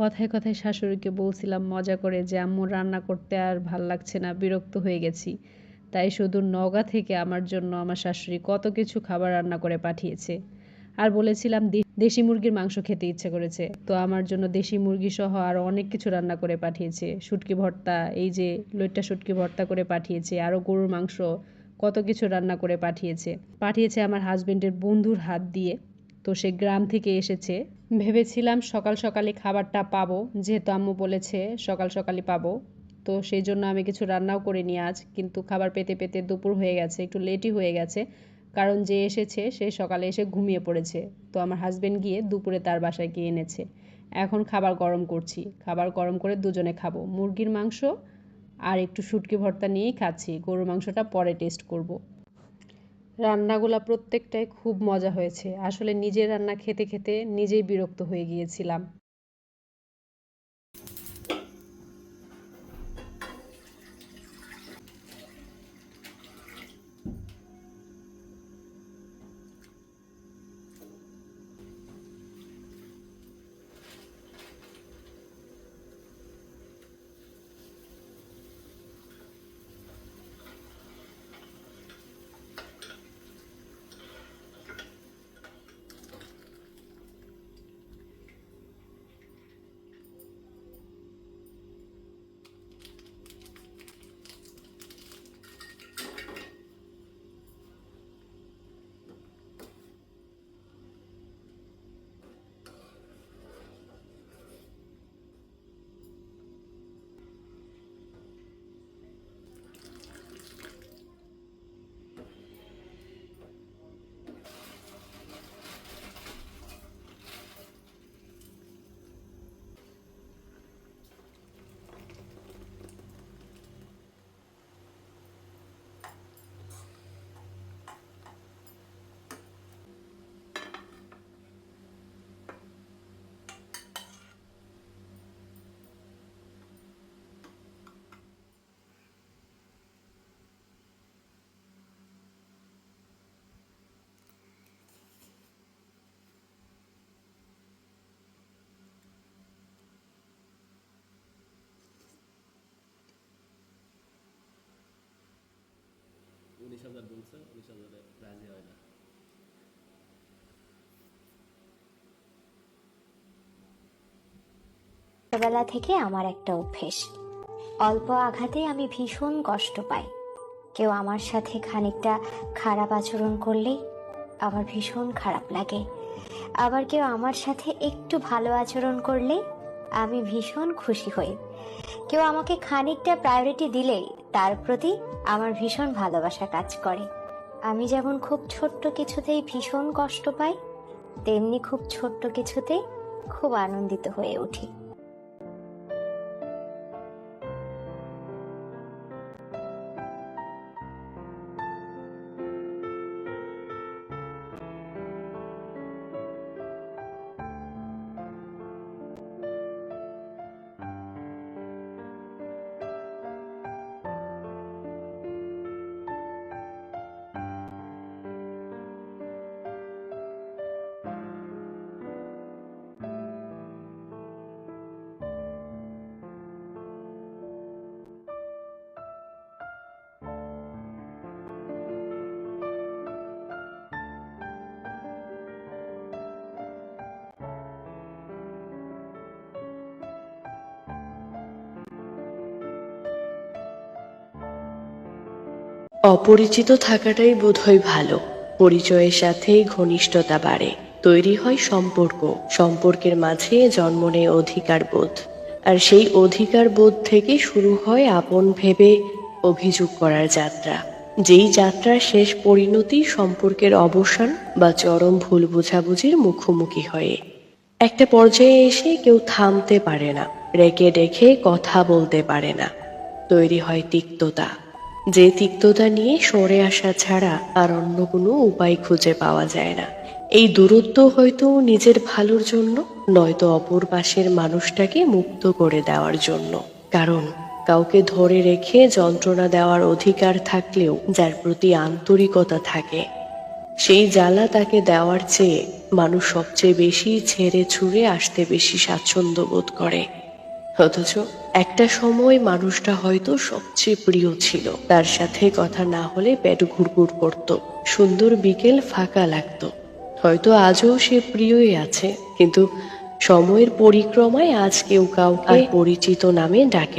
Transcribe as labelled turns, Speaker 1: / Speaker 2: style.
Speaker 1: কথায় কথায় শাশুড়িকে বলছিলাম, মজা করে যে আম্মু রান্না করতে আর ভালো লাগছে না, বিরক্ত হয়ে গেছি। তাই শুধু নগা থেকে আমার জন্য আমার শাশুড়ি কত কিছু খাবার রান্না করে পাঠিয়েছে। আর বলেছিলাম দেশি মুরগির মাংস খেতে ইচ্ছে করেছে। তো আমার জন্য দেশি মুরগি সহ আরও অনেক কিছু রান্না করে পাঠিয়েছে। শুটকি ভর্তা, এই যে লইট্টা শুটকি ভর্তা করে পাঠিয়েছে, আরও গরুর মাংস, কত কিছু রান্না করে পাঠিয়েছে। পাঠিয়েছে আমার হাজবেন্ডের বন্ধুর হাত দিয়ে। তো সে গ্রাম থেকে এসেছে। ভেবেছিলাম সকাল সকালে খাবারটা পাবো, যেহেতু আম্মু বলেছে সকাল সকালই পাবো। তো সেই জন্য আমি কিছু রান্নাও করে নিয়ে আজ, কিন্তু খাবার পেতে পেতে দুপুর হয়ে গেছে, একটু লেটই হয়ে গেছে। কারণ যে এসেছে, সে সকালে এসে ঘুমিয়ে পড়েছে। তো আমার হাজবেন্ড গিয়ে দুপুরে তার বাসায় গিয়ে এনেছে। এখন খাবার গরম করছি। খাবার গরম করে দুজনে খাব। মুরগির মাংস আর একটু শুটকি ভর্তা নিয়েই খাচ্ছি। গরুর মাংসটা পরে টেস্ট করব। রান্নাগুলা প্রত্যেকটাই খুব মজা হয়েছে। আসলে নিজের রান্না খেতে খেতে নিজেই বিরক্ত হয়ে গিয়েছিলাম।
Speaker 2: উনিশ হাজার বলছে উনিশ হাজারে রাজি হয় না।
Speaker 3: ছোটবেলা থেকে আমার একটা অভ্যেস। অল্প আঘাতে আমি ভীষণ কষ্ট পাই। কেউ আমার সাথে খানিকটা খারাপ আচরণ করলেই আমার ভীষণ খারাপ লাগে। আবার কেউ আমার সাথে একটু ভালো আচরণ করলে আমি ভীষণ খুশি হই। কেউ আমাকে খানিকটা প্রায়োরিটি দিলেই তার প্রতি আমার ভীষণ ভালোবাসা কাজ করে। আমি যেমন খুব ছোট্ট কিছুতেই ভীষণ কষ্ট পাই, তেমনি খুব ছোট্ট কিছুতেই খুব আনন্দিত হয়ে উঠি।
Speaker 4: অপরিচিত থাকাটাই বোধহয় ভালো। পরিচয়ের সাথে ঘনিষ্ঠতা বাড়ে। তৈরি হয় সম্পর্ক। সম্পর্কের মাঝে জন্ম নেয় অধিকার বোধ আর সেই অধিকার বোধ থেকে শুরু হয় আপন ভেবে অভিযোগ করার যাত্রা। যেই যাত্রার শেষ পরিণতি সম্পর্কের অবসান বা চরম ভুল বোঝাবুঝির মুখোমুখি হয়ে। একটা পর্যায়ে এসে কেউ থামতে পারে না। ডেকে কথা বলতে পারে না। তৈরি হয় তিক্ততা। যে তিক্ততা নিয়ে সরে আসা ছাড়া আর অন্য কোনো উপায় খুঁজে পাওয়া যায় না। এই দূরত্ব হয়তো নিজের ভালোর জন্য, নয়তো অপর পাশের মানুষটাকে মুক্ত করে দেওয়ার জন্য। কারণ, কাউকে ধরে রেখে যন্ত্রণা দেওয়ার অধিকার থাকলেও যার প্রতি আন্তরিকতা থাকে, সেই জ্বালা তাকে দেওয়ার চেয়ে মানুষ সবচেয়ে বেশি ছেড়ে ছুঁড়ে আসতে বেশি স্বাচ্ছন্দ্য বোধ করে। অথচ একটা সময় মানুষটা হয়তো সবচেয়ে প্রিয় ছিল। তার সাথে কথা না হলে পেট ঘুরঘুর করত। সুন্দর বিকেল ফাঁকা লাগতো। হয়তো আজও সে প্রিয়ই আছে কিন্তু সময়ের পরিক্রমায় আজ কেউ কাউকে পরিচিত নামে ডাকে